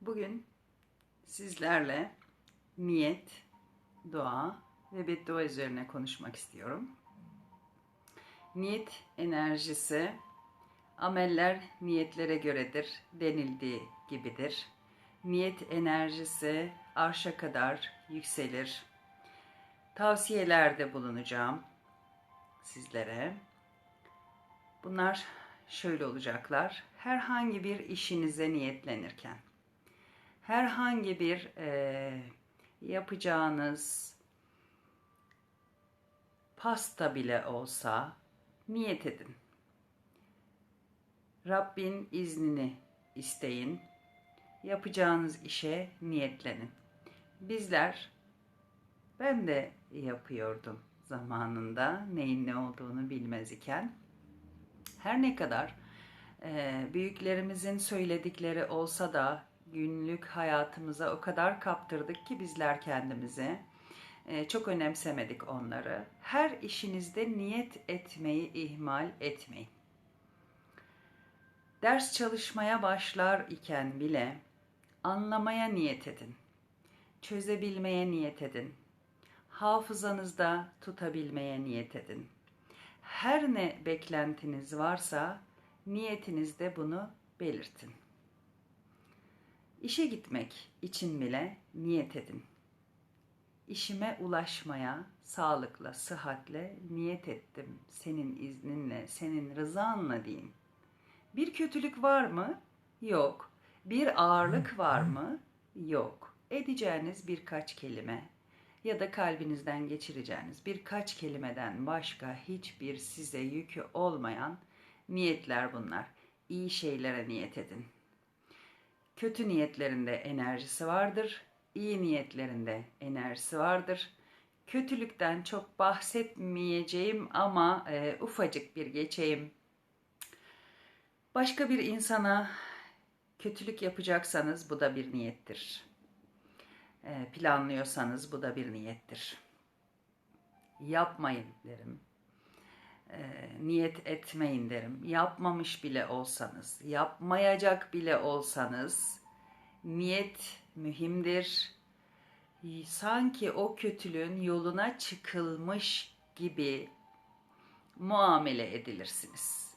Bugün sizlerle niyet, dua ve beddua üzerine konuşmak istiyorum. Niyet enerjisi ameller niyetlere göredir denildiği gibidir. Niyet enerjisi arşa kadar yükselir. Tavsiyelerde bulunacağım sizlere. Bunlar şöyle olacaklar. Herhangi bir işinize niyetlenirken herhangi bir e, yapacağınız pasta bile olsa niyet edin. Rabbin iznini isteyin. Yapacağınız işe niyetlenin. Bizler ben de yapıyordum zamanında neyin ne olduğunu bilmez iken. Her ne kadar e, büyüklerimizin söyledikleri olsa da günlük hayatımıza o kadar kaptırdık ki bizler kendimizi. E, çok önemsemedik onları. Her işinizde niyet etmeyi ihmal etmeyin. Ders çalışmaya başlar iken bile anlamaya niyet edin. Çözebilmeye niyet edin. Hafızanızda tutabilmeye niyet edin. Her ne beklentiniz varsa niyetinizde bunu belirtin. İşe gitmek için bile niyet edin. İşime ulaşmaya sağlıkla, sıhhatle niyet ettim. Senin izninle, senin rızanla diyeyim. Bir kötülük var mı? Yok. Bir ağırlık var mı? Yok. Edeceğiniz birkaç kelime ya da kalbinizden geçireceğiniz birkaç kelimeden başka hiçbir size yükü olmayan niyetler bunlar. İyi şeylere niyet edin. Kötü niyetlerinde enerjisi vardır, iyi niyetlerinde enerjisi vardır. Kötülükten çok bahsetmeyeceğim ama e, ufacık bir geçeyim. Başka bir insana kötülük yapacaksanız bu da bir niyettir. E, planlıyorsanız bu da bir niyettir. Yapmayın derim. E, niyet etmeyin derim. Yapmamış bile olsanız, yapmayacak bile olsanız niyet mühimdir. Sanki o kötülüğün yoluna çıkılmış gibi muamele edilirsiniz.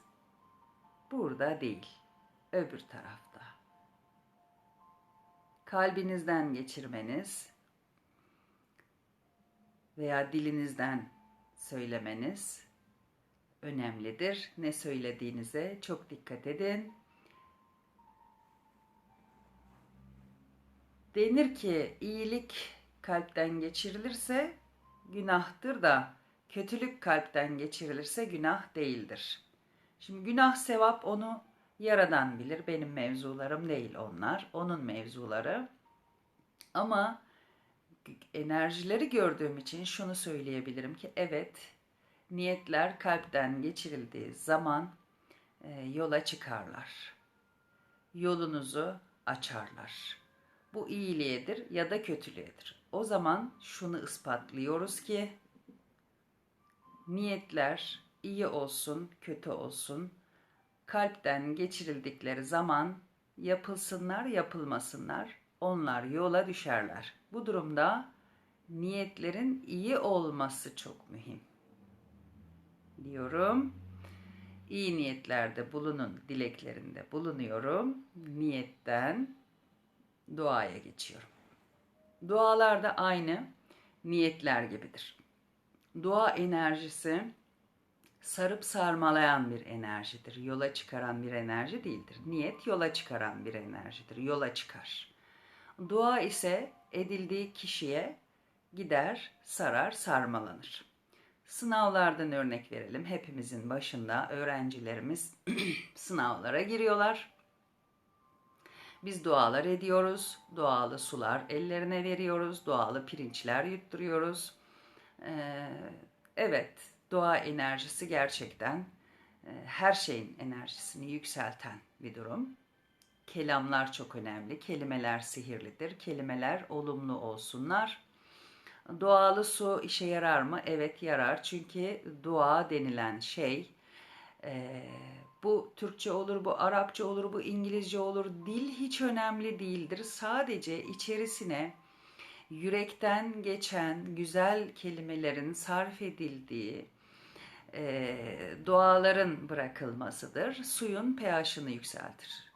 Burada değil, öbür tarafta. Kalbinizden geçirmeniz veya dilinizden söylemeniz önemlidir. Ne söylediğinize çok dikkat edin. Denir ki iyilik kalpten geçirilirse günahtır da kötülük kalpten geçirilirse günah değildir. Şimdi günah sevap onu yaradan bilir. Benim mevzularım değil onlar. Onun mevzuları. Ama enerjileri gördüğüm için şunu söyleyebilirim ki evet niyetler kalpten geçirildiği zaman e, yola çıkarlar. Yolunuzu açarlar. Bu iyiliğedir ya da kötülüğedir. O zaman şunu ispatlıyoruz ki niyetler iyi olsun, kötü olsun kalpten geçirildikleri zaman yapılsınlar, yapılmasınlar onlar yola düşerler. Bu durumda niyetlerin iyi olması çok mühim diyorum. İyi niyetlerde bulunun, dileklerinde bulunuyorum. Niyetten duaya geçiyorum. Dualar da aynı niyetler gibidir. Dua enerjisi sarıp sarmalayan bir enerjidir. Yola çıkaran bir enerji değildir. Niyet yola çıkaran bir enerjidir. Yola çıkar. Dua ise edildiği kişiye gider, sarar, sarmalanır. Sınavlardan örnek verelim. Hepimizin başında öğrencilerimiz sınavlara giriyorlar. Biz dualar ediyoruz. Doğalı sular ellerine veriyoruz. Doğalı pirinçler yutturuyoruz. Ee, evet, doğa enerjisi gerçekten e, her şeyin enerjisini yükselten bir durum. Kelamlar çok önemli. Kelimeler sihirlidir. Kelimeler olumlu olsunlar. Doğalı su işe yarar mı? Evet yarar. Çünkü dua denilen şey e, Bu Türkçe olur, bu Arapça olur, bu İngilizce olur. Dil hiç önemli değildir. Sadece içerisine yürekten geçen güzel kelimelerin sarf edildiği e, duaların bırakılmasıdır. Suyun pH'ını yükseltir.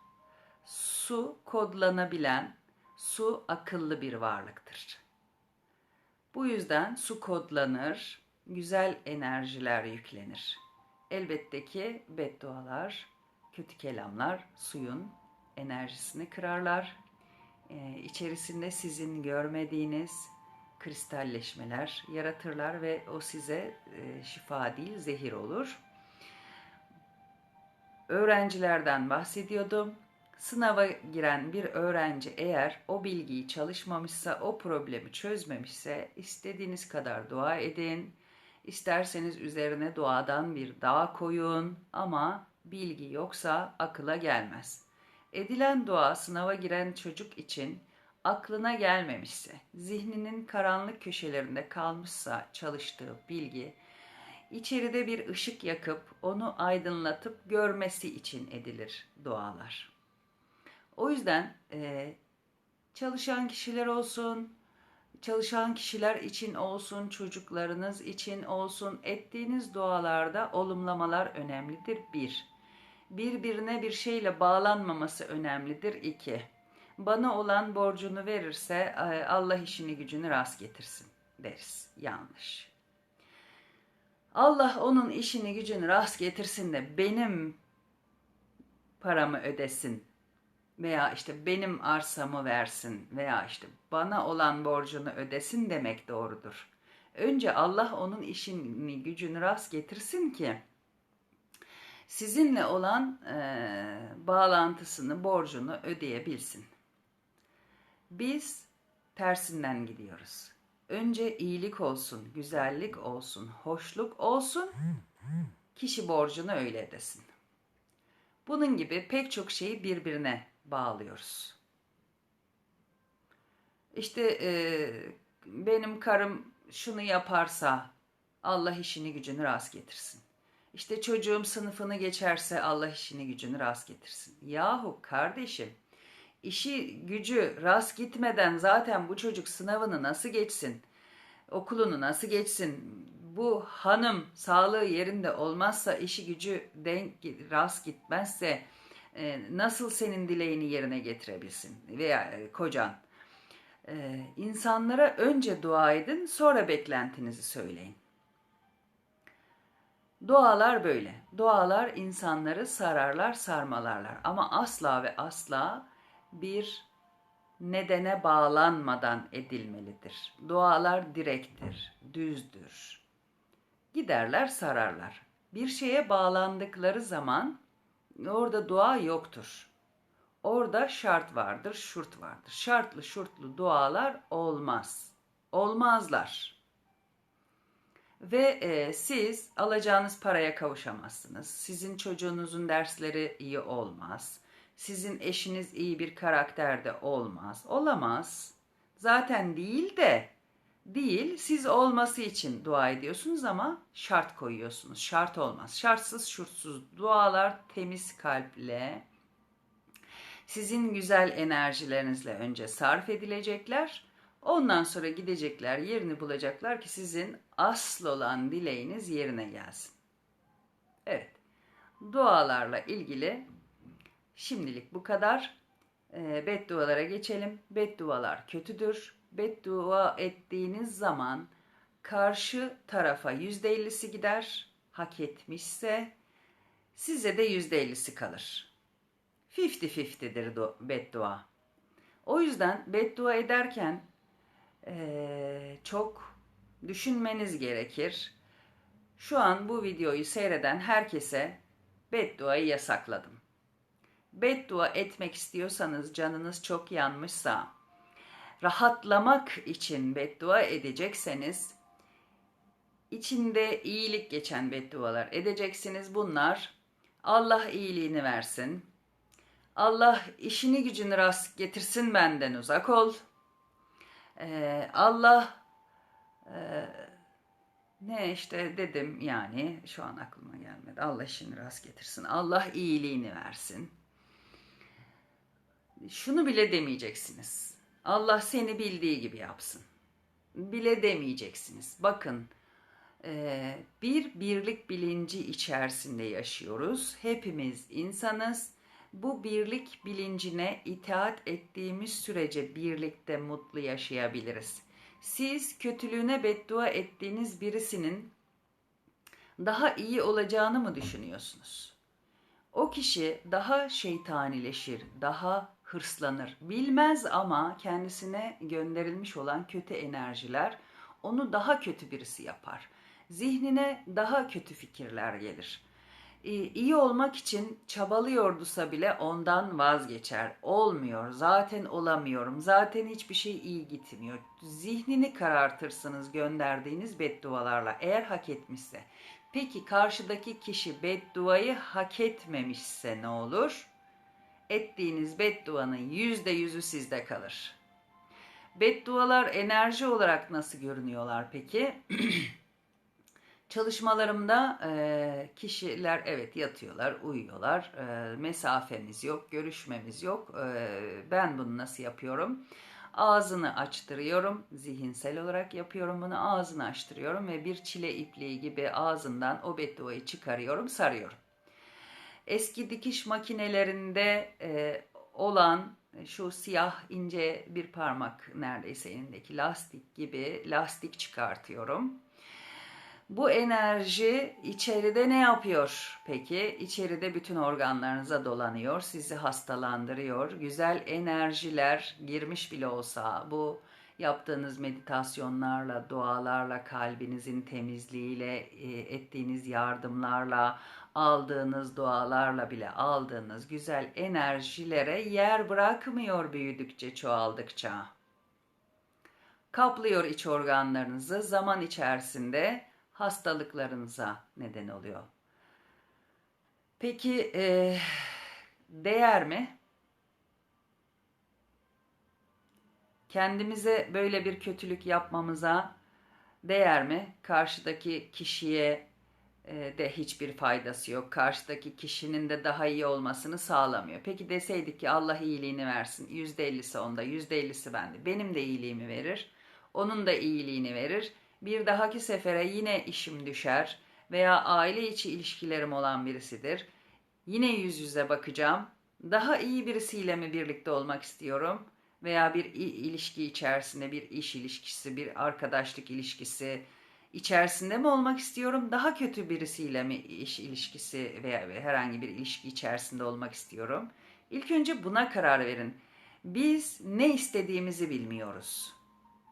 Su kodlanabilen, su akıllı bir varlıktır. Bu yüzden su kodlanır, güzel enerjiler yüklenir. Elbette ki beddualar, kötü kelamlar suyun enerjisini kırarlar. Ee, içerisinde sizin görmediğiniz kristalleşmeler yaratırlar ve o size e, şifa değil zehir olur. Öğrencilerden bahsediyordum. Sınava giren bir öğrenci eğer o bilgiyi çalışmamışsa, o problemi çözmemişse istediğiniz kadar dua edin. İsterseniz üzerine duadan bir dağ koyun ama bilgi yoksa akıla gelmez. Edilen dua sınava giren çocuk için aklına gelmemişse, zihninin karanlık köşelerinde kalmışsa çalıştığı bilgi, içeride bir ışık yakıp onu aydınlatıp görmesi için edilir dualar. O yüzden e, çalışan kişiler olsun, çalışan kişiler için olsun, çocuklarınız için olsun ettiğiniz dualarda olumlamalar önemlidir. Bir, birbirine bir şeyle bağlanmaması önemlidir. İki, bana olan borcunu verirse e, Allah işini gücünü rast getirsin deriz. Yanlış. Allah onun işini gücünü rast getirsin de benim paramı ödesin veya işte benim arsamı versin veya işte bana olan borcunu ödesin demek doğrudur. Önce Allah onun işini gücünü rast getirsin ki sizinle olan e, bağlantısını, borcunu ödeyebilsin. Biz tersinden gidiyoruz. Önce iyilik olsun, güzellik olsun, hoşluk olsun, kişi borcunu öyle ödesin. Bunun gibi pek çok şeyi birbirine bağlıyoruz. İşte e, benim karım şunu yaparsa Allah işini gücünü rast getirsin. İşte çocuğum sınıfını geçerse Allah işini gücünü rast getirsin. Yahu kardeşim işi gücü rast gitmeden zaten bu çocuk sınavını nasıl geçsin? Okulunu nasıl geçsin? Bu hanım sağlığı yerinde olmazsa işi gücü denk rast gitmezse e, nasıl senin dileğini yerine getirebilsin veya e, kocan. E, insanlara önce dua edin sonra beklentinizi söyleyin. Dualar böyle. Dualar insanları sararlar, sarmalarlar. Ama asla ve asla bir nedene bağlanmadan edilmelidir. Dualar direktir, düzdür. Giderler, sararlar. Bir şeye bağlandıkları zaman orada dua yoktur. Orada şart vardır, şurt vardır. Şartlı şurtlu dualar olmaz. Olmazlar. Ve e, siz alacağınız paraya kavuşamazsınız. Sizin çocuğunuzun dersleri iyi olmaz. Sizin eşiniz iyi bir karakterde olmaz. Olamaz. Zaten değil de değil siz olması için dua ediyorsunuz ama şart koyuyorsunuz. Şart olmaz. Şartsız şurtsuz dualar temiz kalple sizin güzel enerjilerinizle önce sarf edilecekler. Ondan sonra gidecekler yerini bulacaklar ki sizin asıl olan dileğiniz yerine gelsin. Evet. Dualarla ilgili şimdilik bu kadar. E, beddualara geçelim. Beddualar kötüdür beddua ettiğiniz zaman karşı tarafa yüzde ellisi gider, hak etmişse size de yüzde ellisi kalır. Fifty fifty'dir beddua. O yüzden beddua ederken ee, çok düşünmeniz gerekir. Şu an bu videoyu seyreden herkese bedduayı yasakladım. Beddua etmek istiyorsanız canınız çok yanmışsa, rahatlamak için beddua edecekseniz içinde iyilik geçen beddualar edeceksiniz. Bunlar Allah iyiliğini versin. Allah işini gücünü rast getirsin benden uzak ol. Ee, Allah e, Ne işte dedim yani şu an aklıma gelmedi. Allah işini rast getirsin. Allah iyiliğini versin. Şunu bile demeyeceksiniz. Allah seni bildiği gibi yapsın. Bile demeyeceksiniz. Bakın e, bir birlik bilinci içerisinde yaşıyoruz. Hepimiz insanız. Bu birlik bilincine itaat ettiğimiz sürece birlikte mutlu yaşayabiliriz. Siz kötülüğüne beddua ettiğiniz birisinin daha iyi olacağını mı düşünüyorsunuz? O kişi daha şeytanileşir, daha hırslanır. Bilmez ama kendisine gönderilmiş olan kötü enerjiler onu daha kötü birisi yapar. Zihnine daha kötü fikirler gelir. İyi olmak için çabalıyordusa bile ondan vazgeçer. Olmuyor, zaten olamıyorum, zaten hiçbir şey iyi gitmiyor. Zihnini karartırsınız gönderdiğiniz beddualarla eğer hak etmişse. Peki karşıdaki kişi bedduayı hak etmemişse ne olur? Ettiğiniz bedduanın yüzde yüzü sizde kalır. Beddualar enerji olarak nasıl görünüyorlar peki? Çalışmalarımda e, kişiler evet yatıyorlar, uyuyorlar. E, mesafemiz yok, görüşmemiz yok. E, ben bunu nasıl yapıyorum? Ağzını açtırıyorum, zihinsel olarak yapıyorum bunu. Ağzını açtırıyorum ve bir çile ipliği gibi ağzından o bedduayı çıkarıyorum, sarıyorum. Eski dikiş makinelerinde e, olan şu siyah ince bir parmak neredeyse elindeki lastik gibi lastik çıkartıyorum bu enerji içeride ne yapıyor peki? İçeride bütün organlarınıza dolanıyor, sizi hastalandırıyor. Güzel enerjiler girmiş bile olsa bu yaptığınız meditasyonlarla, dualarla, kalbinizin temizliğiyle, e, ettiğiniz yardımlarla, aldığınız dualarla bile aldığınız güzel enerjilere yer bırakmıyor büyüdükçe, çoğaldıkça. Kaplıyor iç organlarınızı zaman içerisinde hastalıklarınıza neden oluyor. Peki e, değer mi? Kendimize böyle bir kötülük yapmamıza değer mi? Karşıdaki kişiye e, de hiçbir faydası yok. Karşıdaki kişinin de daha iyi olmasını sağlamıyor. Peki deseydik ki Allah iyiliğini versin. %50'si onda, %50'si bende. Benim de iyiliğimi verir. Onun da iyiliğini verir bir dahaki sefere yine işim düşer veya aile içi ilişkilerim olan birisidir. Yine yüz yüze bakacağım. Daha iyi birisiyle mi birlikte olmak istiyorum veya bir ilişki içerisinde bir iş ilişkisi, bir arkadaşlık ilişkisi içerisinde mi olmak istiyorum? Daha kötü birisiyle mi iş ilişkisi veya herhangi bir ilişki içerisinde olmak istiyorum? İlk önce buna karar verin. Biz ne istediğimizi bilmiyoruz.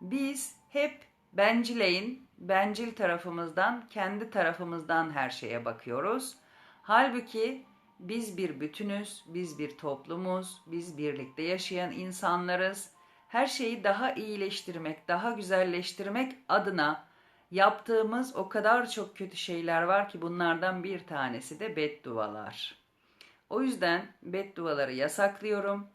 Biz hep bencileyin, bencil tarafımızdan, kendi tarafımızdan her şeye bakıyoruz. Halbuki biz bir bütünüz, biz bir toplumuz, biz birlikte yaşayan insanlarız. Her şeyi daha iyileştirmek, daha güzelleştirmek adına yaptığımız o kadar çok kötü şeyler var ki bunlardan bir tanesi de beddualar. O yüzden bedduaları yasaklıyorum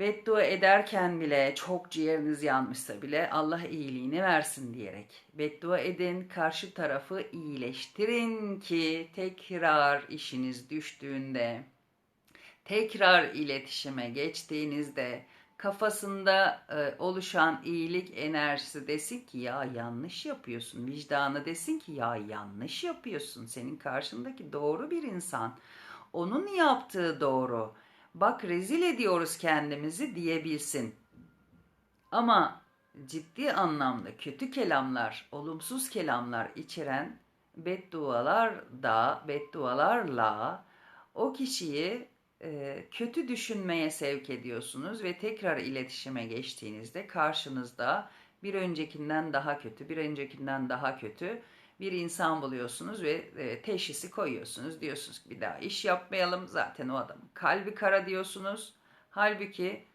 beddua ederken bile çok ciğeriniz yanmışsa bile Allah iyiliğini versin diyerek beddua edin, karşı tarafı iyileştirin ki tekrar işiniz düştüğünde, tekrar iletişime geçtiğinizde kafasında e, oluşan iyilik enerjisi desin ki ya yanlış yapıyorsun. Vicdanı desin ki ya yanlış yapıyorsun. Senin karşındaki doğru bir insan. Onun yaptığı doğru bak rezil ediyoruz kendimizi diyebilsin. Ama ciddi anlamda kötü kelamlar, olumsuz kelamlar içeren beddualar da, beddualarla o kişiyi e, kötü düşünmeye sevk ediyorsunuz ve tekrar iletişime geçtiğinizde karşınızda bir öncekinden daha kötü, bir öncekinden daha kötü bir insan buluyorsunuz ve e, teşhisi koyuyorsunuz. Diyorsunuz ki bir daha iş yapmayalım zaten o adamın kalbi kara diyorsunuz. Halbuki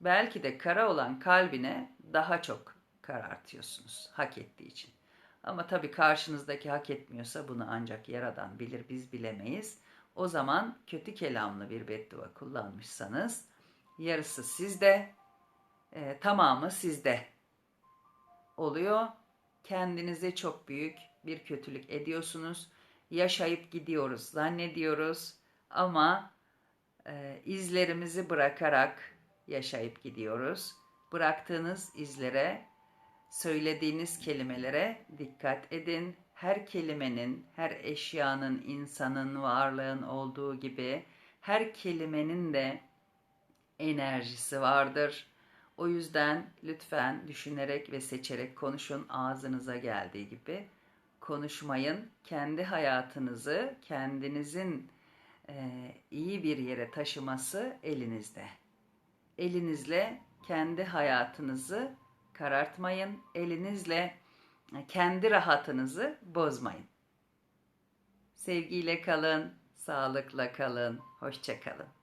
belki de kara olan kalbine daha çok karartıyorsunuz hak ettiği için. Ama tabii karşınızdaki hak etmiyorsa bunu ancak yaradan bilir biz bilemeyiz. O zaman kötü kelamlı bir beddua kullanmışsanız yarısı sizde, e, tamamı sizde oluyor kendinize çok büyük bir kötülük ediyorsunuz. Yaşayıp gidiyoruz, zannediyoruz ama e, izlerimizi bırakarak yaşayıp gidiyoruz. Bıraktığınız izlere, söylediğiniz kelimelere dikkat edin. Her kelimenin, her eşyanın, insanın, varlığın olduğu gibi her kelimenin de enerjisi vardır. O yüzden lütfen düşünerek ve seçerek konuşun ağzınıza geldiği gibi. Konuşmayın. Kendi hayatınızı kendinizin e, iyi bir yere taşıması elinizde. Elinizle kendi hayatınızı karartmayın. Elinizle kendi rahatınızı bozmayın. Sevgiyle kalın, sağlıkla kalın, hoşça kalın.